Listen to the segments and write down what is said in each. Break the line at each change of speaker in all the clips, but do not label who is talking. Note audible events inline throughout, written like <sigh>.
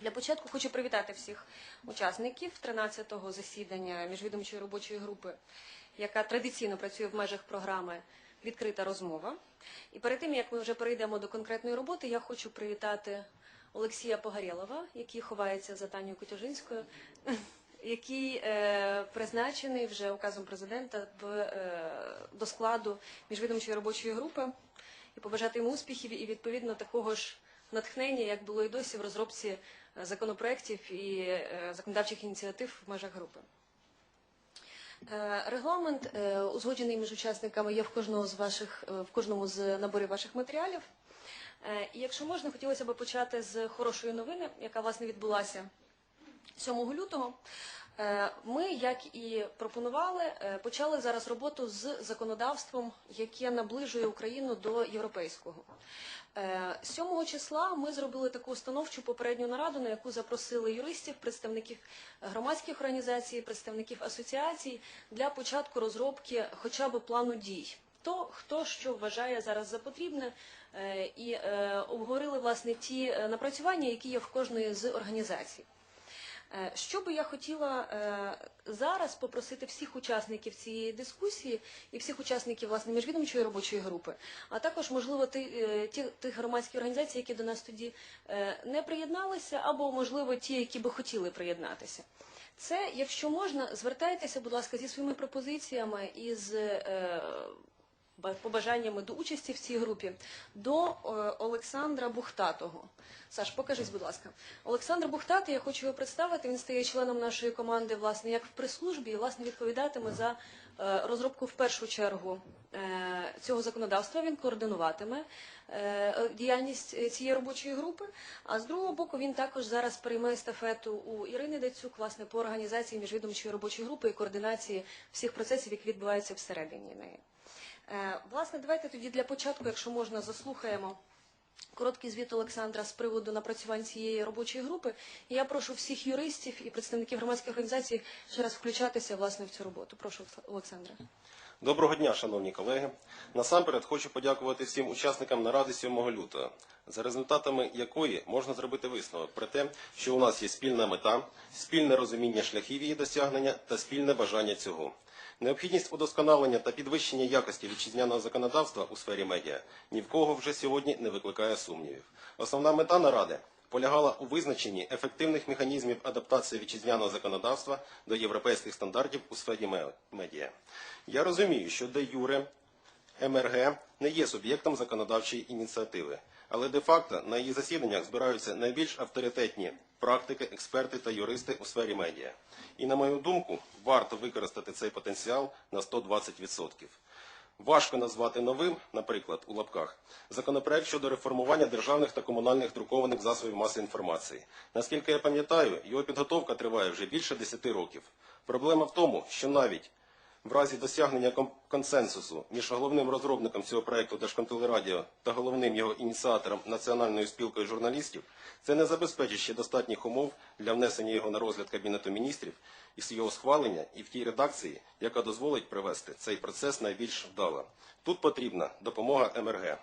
Для початку хочу привітати всіх учасників 13-го засідання міжвідомчої робочої групи, яка традиційно працює в межах програми Відкрита розмова. І перед тим, як ми вже перейдемо до конкретної роботи, я хочу привітати Олексія Погорєлова, який ховається за Танією Кутюжинською, <laughs> який е, призначений вже указом президента в, е, до складу міжвідомчої робочої групи і побажати йому успіхів і відповідно такого ж натхнення, як було і досі в розробці е, законопроєктів і е, законодавчих ініціатив в межах групи. Е, Регламент узгоджений між учасниками є в кожного з ваших в кожному з наборів ваших матеріалів. І якщо можна, хотілося б почати з хорошої новини, яка власне відбулася 7 лютого. Е, Ми, як і пропонували, е, почали зараз роботу з законодавством, яке наближує Україну до європейського. Е, 7 числа ми зробили таку установчу попередню нараду, на яку запросили юристів, представників громадських організацій, представників асоціацій для початку розробки хоча б плану дій. То хто що вважає зараз за потрібне, е, і е, обговорили власне ті е, напрацювання, які є в кожної з організацій. Е, Що би я хотіла е, зараз попросити всіх учасників цієї дискусії і всіх учасників власне міжвідомчої робочої групи, а також можливо ті, е, тих громадських організацій, які до нас тоді не приєдналися, або можливо ті, які би хотіли приєднатися. Це, якщо можна, звертайтеся, будь ласка, зі своїми пропозиціями і з побажаннями до участі в цій групі до е, Олександра Бухтатого. Саш, покажись, будь ласка. Олександр Бухтатий, я хочу його представити. Він стає членом нашої команди, власне, як в прес-службі, власне відповідатиме за е, розробку в першу чергу е, цього законодавства. Він координуватиме діяльність цієї робочої групи. А з другого боку, він також зараз прийме естафету у Ірини Дацюк, власне, по організації міжвідомчої робочої групи і координації всіх процесів, які відбуваються всередині неї. Е, Власне, давайте тоді для початку, якщо можна, заслухаємо короткий звіт Олександра з приводу напрацювань цієї робочої групи. І я прошу всіх юристів і представників громадських організацій ще раз включатися власне в цю роботу. Прошу, Олександра.
Доброго дня, шановні колеги. Насамперед хочу подякувати всім учасникам наради 7 лютого, за результатами якої можна зробити висновок про те, що у нас є спільна мета, спільне розуміння шляхів її досягнення та спільне бажання цього. Необхідність удосконалення та підвищення якості вітчизняного законодавства у сфері медіа ні в кого вже сьогодні не викликає сумнівів. Основна мета наради полягала у визначенні ефективних механізмів адаптації вітчизняного законодавства до європейських стандартів у сфері медіа. Я розумію, що де юре МРГ не є суб'єктом законодавчої ініціативи, але де-факто на її засіданнях збираються найбільш авторитетні практики, експерти та юристи у сфері медіа. І, на мою думку, варто використати цей потенціал на 120%. Важко назвати новим, наприклад, у лапках, законопроект щодо реформування державних та комунальних друкованих засобів масової інформації. Наскільки я пам'ятаю, його підготовка триває вже більше 10 років. Проблема в тому, що навіть в разі досягнення консенсусу між головним розробником цього проекту Держконтелерадіо та головним його ініціатором Національною спілкою журналістів, це не забезпечить ще достатніх умов для внесення його на розгляд Кабінету міністрів і його схвалення і в тій редакції, яка дозволить привести цей процес найбільш вдало. Тут потрібна допомога МРГ.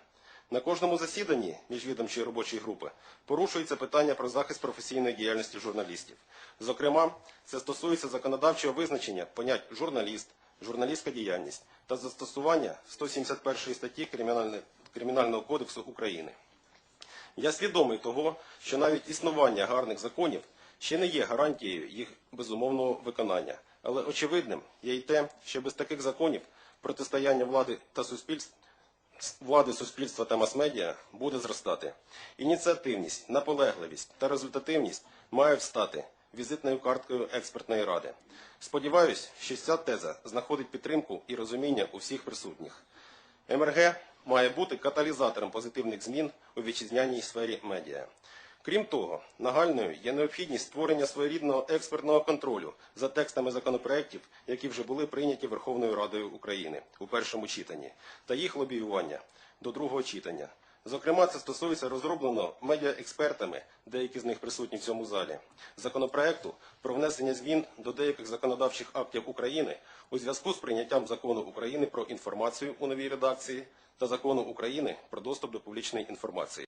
На кожному засіданні міжвідомчої робочої групи порушується питання про захист професійної діяльності журналістів. Зокрема, це стосується законодавчого визначення понять журналіст, журналістська діяльність та застосування 171 статті Кримінального кодексу України. Я свідомий того, що навіть існування гарних законів ще не є гарантією їх безумовного виконання. Але очевидним є й те, що без таких законів протистояння влади та суспільства влади, суспільства та мас-медіа буде зростати. Ініціативність, наполегливість та результативність мають стати візитною карткою експертної ради. Сподіваюсь, що ця теза знаходить підтримку і розуміння у всіх присутніх. МРГ має бути каталізатором позитивних змін у вітчизняній сфері медіа. Крім того, нагальною є необхідність створення своєрідного експертного контролю за текстами законопроєктів, які вже були прийняті Верховною Радою України у першому читанні, та їх лобіювання до другого читання. Зокрема, це стосується розробленого медіаекспертами, деякі з них присутні в цьому залі, законопроекту про внесення змін до деяких законодавчих актів України у зв'язку з прийняттям закону України про інформацію у новій редакції та закону України про доступ до публічної інформації.